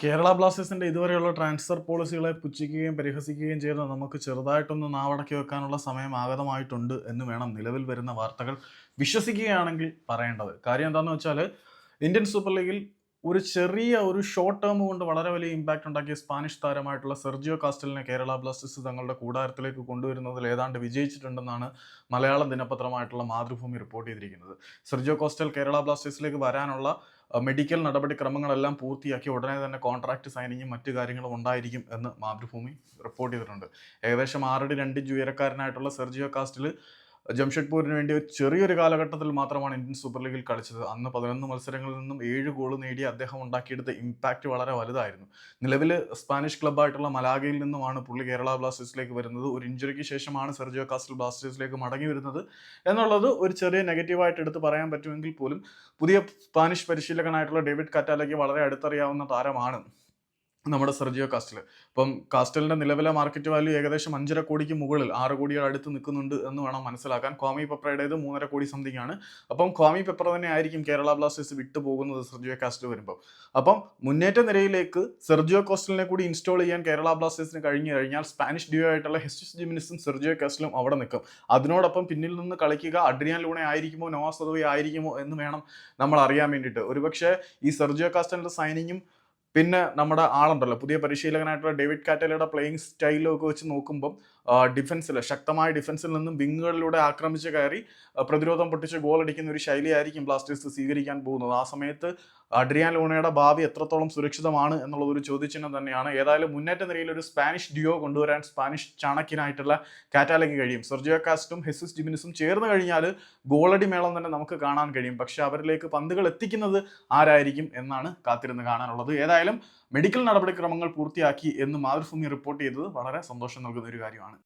കേരള ബ്ലാസ്റ്റേഴ്സിന്റെ ഇതുവരെയുള്ള ട്രാൻസ്ഫർ പോളിസികളെ പുച്ഛിക്കുകയും പരിഹസിക്കുകയും ചെയ്യുന്ന നമുക്ക് ചെറുതായിട്ടൊന്ന് നാവടക്കി വെക്കാനുള്ള സമയം ആഗതമായിട്ടുണ്ട് എന്ന് വേണം നിലവിൽ വരുന്ന വാർത്തകൾ വിശ്വസിക്കുകയാണെങ്കിൽ പറയേണ്ടത്. കാര്യം എന്താണെന്ന് വെച്ചാൽ ഇന്ത്യൻ സൂപ്പർ ലീഗിൽ ഒരു ചെറിയ ഒരു ഷോർട്ട് ടേം കൊണ്ട് വളരെ വലിയ ഇമ്പാക്റ്റ് ഉണ്ടാക്കിയ സ്പാനിഷ് താരമായിട്ടുള്ള സെർജിയോ കാസ്റ്റലിനെ കേരള ബ്ലാസ്റ്റേഴ്സ് തങ്ങളുടെ കൂടാരത്തിലേക്ക് കൊണ്ടുവരുന്നതിൽ ഏതാണ്ട് വിജയിച്ചിട്ടുണ്ടെന്നാണ് മലയാള ദിനപത്രമായിട്ടുള്ള മാതൃഭൂമി റിപ്പോർട്ട് ചെയ്തിരിക്കുന്നത്. സെർജിയോ കോസ്റ്റൽ കേരള ബ്ലാസ്റ്റേഴ്സിലേക്ക് വരാനുള്ള മെഡിക്കൽ നടപടിക്രമങ്ങളെല്ലാം പൂർത്തിയാക്കി ഉടനെ തന്നെ കോൺട്രാക്ട് സൈനിങ്ങും മറ്റു കാര്യങ്ങളും ഉണ്ടായിരിക്കും എന്ന് മാതൃഭൂമി റിപ്പോർട്ട് ചെയ്തിട്ടുണ്ട്. ഏകദേശം ആറടി രണ്ട് ഉയരക്കാരനായിട്ടുള്ള സെർജിയോ കാസ്റ്റിൽ ജംഷഡ്പൂരിന് വേണ്ടി ഒരു ചെറിയൊരു കാലഘട്ടത്തിൽ മാത്രമാണ് ഇന്ത്യൻ സൂപ്പർ ലീഗിൽ കളിച്ചത്. അന്ന് പതിനൊന്ന് മത്സരങ്ങളിൽ നിന്നും ഏഴ് ഗോൾ നേടി അദ്ദേഹം ഉണ്ടാക്കിയെടുത്ത ഇമ്പാക്റ്റ് വളരെ വലുതായിരുന്നു. നിലവിൽ സ്പാനിഷ് ക്ലബ്ബായിട്ടുള്ള മലാഗയിൽ നിന്നുമാണ് പുള്ളി കേരള ബ്ലാസ്റ്റേഴ്സിലേക്ക് വരുന്നത്. ഒരു ഇഞ്ചുറിക്ക് ശേഷമാണ് സെർജിയോ കാസ്റ്റൽ ബ്ലാസ്റ്റേഴ്സിലേക്ക് മടങ്ങി വരുന്നത്. എന്നുള്ളത് ഒരു ചെറിയ നെഗറ്റീവായിട്ട് എടുത്ത് പറയാൻ പറ്റുമെങ്കിൽ പോലും പുതിയ സ്പാനിഷ് പരിശീലകനായിട്ടുള്ള ഡേവിഡ് കറ്റാലയ്ക്ക് വളരെ അടുത്തറിയാവുന്ന താരമാണ്. നമ്മുടെ സെർജിയോ കാസ്റ്റൽ അപ്പം കാസ്റ്റലിന്റെ നിലവിലെ മാർക്കറ്റ് വാല്യൂ ഏകദേശം അഞ്ചര കോടിക്ക് മുകളിൽ ആറ് കോടിയുടെ അടുത്ത് നിൽക്കുന്നുണ്ട് എന്ന് വേണം മനസ്സിലാക്കാൻ. കോമി പെപ്പറയുടേത് മൂന്നര കോടി സംതിങ് ആണ്. അപ്പം കോമി പെപ്പർ തന്നെ ആയിരിക്കും കേരള ബ്ലാസ്റ്റേഴ്സ് വിട്ടു പോകുന്നത് സെർജിയോ കാസ്റ്റൽ വരുമ്പോൾ അപ്പം മുന്നേറ്റ നിരയിലേക്ക് സെർജിയോ കോസ്റ്റലിനെ കൂടി ഇൻസ്റ്റാൾ ചെയ്യാൻ കേരള ബ്ലാസ്റ്റേഴ്സിന് കഴിഞ്ഞു കഴിഞ്ഞാൽ സ്പാനിഷ് ഡ്യൂ ആയിട്ടുള്ള ഹെസ്റ്റിസ് ജിമിനിസും സെർജിയോ കാസ്റ്റലും അവിടെ നിൽക്കും. അതിനോടൊപ്പം പിന്നിൽ നിന്ന് കളിക്കുക അഡ്രിയാൻ ലൂണെ ആയിരിക്കുമോ നോവാസ് സദോയി ആയിരിക്കുമോ എന്ന് വേണം നമ്മൾ അറിയാൻ വേണ്ടിയിട്ട്. ഒരുപക്ഷെ ഈ സെർജിയോ കാസ്റ്റലിന്റെ സൈനിങ്ങും പിന്നെ നമ്മുടെ ആളുണ്ടല്ലോ പുതിയ പരിശീലകനായിട്ടുള്ള ഡേവിഡ് കാറ്റലയുടെ പ്ലേയിങ് സ്റ്റൈലും ഒക്കെ വെച്ച് നോക്കുമ്പം ഡിഫൻസിൽ ശക്തമായ ഡിഫൻസിൽ നിന്നും വിങ്ങുകളിലൂടെ ആക്രമിച്ച് കയറി പ്രതിരോധം പൊട്ടിച്ച് ഗോൾ അടിക്കുന്ന ഒരു ശൈലിയായിരിക്കും ബ്ലാസ്റ്റേഴ്സ് സ്വീകരിക്കാൻ പോകുന്നത്. ആ സമയത്ത് അഡ്രിയാൻ ലോണയുടെ ഭാവി എത്രത്തോളം സുരക്ഷിതമാണ് എന്നുള്ളത് ഒരു ചോദ്യചിഹ്നം തന്നെയാണ്. ഏതായാലും മുന്നേറ്റ നിരയിൽ ഒരു സ്പാനിഷ് ഡിയോ കൊണ്ടുവരാൻ സ്പാനിഷ് ചാണക്കിനായിട്ടുള്ള കാറ്റാലയ്ക്ക് കഴിയും. സെർജിയോ കാസ്റ്റും ഹെസിസ് ജിമിനിസും ചേർന്ന് കഴിഞ്ഞാൽ ഗോളടി മേളം തന്നെ നമുക്ക് കാണാൻ കഴിയും. പക്ഷെ അവരിലേക്ക് പന്തുകൾ എത്തിക്കുന്നത് ആരായിരിക്കും എന്നാണ് കാത്തിരുന്ന് കാണാനുള്ളത്. ഏതായാലും മെഡിക്കൽ നടപടിക്രമങ്ങൾ പൂർത്തിയാക്കി എന്ന് മാതൃഭൂമി റിപ്പോർട്ട് ചെയ്തത് വളരെ സന്തോഷം നൽകുന്ന ഒരു കാര്യമാണ്.